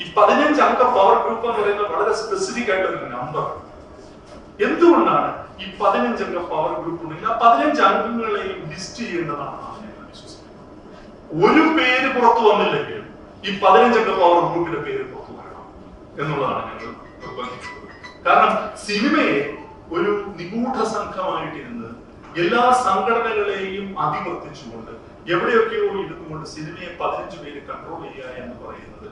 ഈ പതിനഞ്ച് അംഗ പവർ ഗ്രൂപ്പ് എന്ന് പറയുന്നത് വളരെ സ്പെസിഫിക് ആയിട്ട് ഒരു നമ്പർ എന്തുകൊണ്ടാണ് ഈ പതിനഞ്ച് അംഗ പവർ ഗ്രൂപ്പ് ഉണ്ടെങ്കിൽ ആ പതിനഞ്ച് അംഗങ്ങളെയും ലിസ്റ്റ് ചെയ്യേണ്ടതാണ് ഒരു പേര് പുറത്തു വന്നില്ലെങ്കിലും ഈ പതിനഞ്ചംഗ പവർ ഗ്രൂപ്പിന്റെ പേര് പുറത്തു വരണം എന്നുള്ളതാണ് ഞങ്ങൾ കാരണം സിനിമയെ ഒരു നിഗൂഢ സംഘമായിട്ടിരുന്ന് എല്ലാ സംഘടനകളെയും അതിവർത്തിച്ചുകൊണ്ട് എവിടെയൊക്കെയോ ഇരുന്നുകൊണ്ട് സിനിമയെ പതിനഞ്ച് പേര് കൺട്രോൾ ചെയ്യുക എന്ന് പറയുന്നത്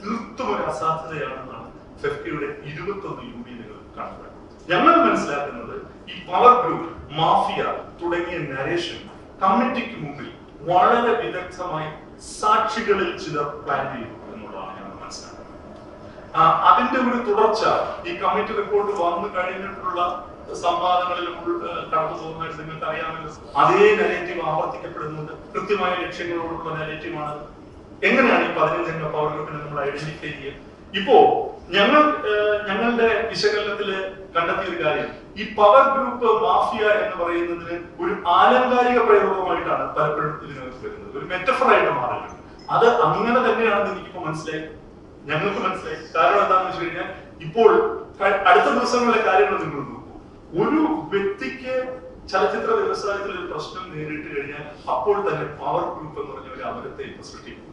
തീർത്തും ഒരു അസാധ്യതയാണെന്നാണ് ഫെഫ്കയുടെ ഇരുപത്തൊന്ന് യൂണിയനുകൾ കണ്ടത് ഞങ്ങൾ മനസ്സിലാക്കുന്നത് ഈ പവർ ഗ്രൂപ്പ് മാഫിയ തുടങ്ങിയ നരേഷൻ കമ്മിറ്റിക്ക് മുമ്പിൽ വളരെ വിദഗ്ധമായി സാക്ഷികളിൽ ചിലർ പ്ലാൻ ചെയ്തു എന്നുള്ളതാണ് ഞങ്ങൾ മനസ്സിലാക്കുന്നത്. അതിന്റെ ഒരു തുടർച്ച ഈ കമ്മിറ്റി റിപ്പോർട്ട് വന്നു കഴിഞ്ഞിട്ടുള്ള സംവാദങ്ങളിൽ കടന്നു പോകുന്നതായിട്ട് നിങ്ങൾക്ക് അറിയാമല്ലോ അതേ നെഗറ്റീവ് ആവർത്തിക്കപ്പെടുന്നുണ്ട് കൃത്യമായ ലക്ഷ്യങ്ങളോടുള്ള നെഗറ്റീവാണ് എങ്ങനെയാണ് ഈ പതിനഞ്ചംഗ പവർ ഗ്രൂപ്പിനെ നമ്മൾ ഐഡന്റിഫൈ ചെയ്യുക? ഇപ്പോ ഞങ്ങൾ ഞങ്ങളുടെ വിശകലനത്തിൽ കണ്ടെത്തിയ ഒരു കാര്യം. ഈ പവർ ഗ്രൂപ്പ് മാഫിയ എന്ന് പറയുന്നതിന് ഒരു ആലങ്കാരിക പ്രയോഗമായിട്ടാണ് പലപ്പോഴും ഇതിനകത്ത് വരുന്നത്. ഒരു മെറ്റഫറായിട്ട് മാറുന്നത്. അത് അങ്ങനെ തന്നെയാണെന്ന് എനിക്കിപ്പോ മനസ്സിലായി. ഞങ്ങൾക്ക് മനസ്സിലായി. കാരണം എന്താണെന്ന് വെച്ച് കഴിഞ്ഞാൽ ഇപ്പോൾ അടുത്ത ദിവസങ്ങളിലെ കാര്യങ്ങൾ നിങ്ങൾ നോക്കൂ. ഒരു വ്യക്തിക്ക് ചലച്ചിത്ര വ്യവസായത്തിൽ ഒരു പ്രശ്നം നേരിട്ട് കഴിഞ്ഞാൽ അപ്പോൾ തന്നെ പവർ ഗ്രൂപ്പ് എന്ന് പറഞ്ഞ ഒരു അവരത്തെ ഇപ്പൊ സൃഷ്ടിക്കും.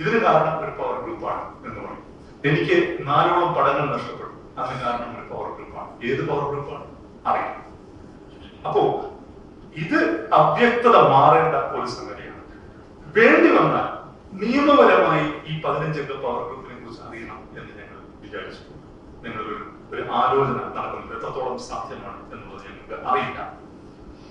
ഇതിന് കാരണം ഒരു പവർ ഗ്രൂപ്പാണ് എന്ന് പറയും. എനിക്ക് നാലോളം പടങ്ങൾ നഷ്ടപ്പെട്ടു. അതിന് കാരണം ഒരു പവർ ഗ്രൂപ്പാണ് ഏത് പവർ ഗ്രൂപ്പാണ് അറിയാം അപ്പോ ഇത് അവ്യക്തത മാറേണ്ട ഒരു സംഗതിയാണ്. വേണ്ടി വന്നാൽ നിയമപരമായി ഈ പതിനഞ്ചംഗ പവർ ഗ്രൂപ്പിനെ കുറിച്ച് അറിയണം എന്ന് ഞങ്ങൾ വിചാരിച്ചു ഞങ്ങൾ ഒരു ആലോചന നടക്കുന്നത് എത്രത്തോളം സാധ്യമാണ് എന്നുള്ളത് ഞങ്ങൾക്ക് അറിയില്ല.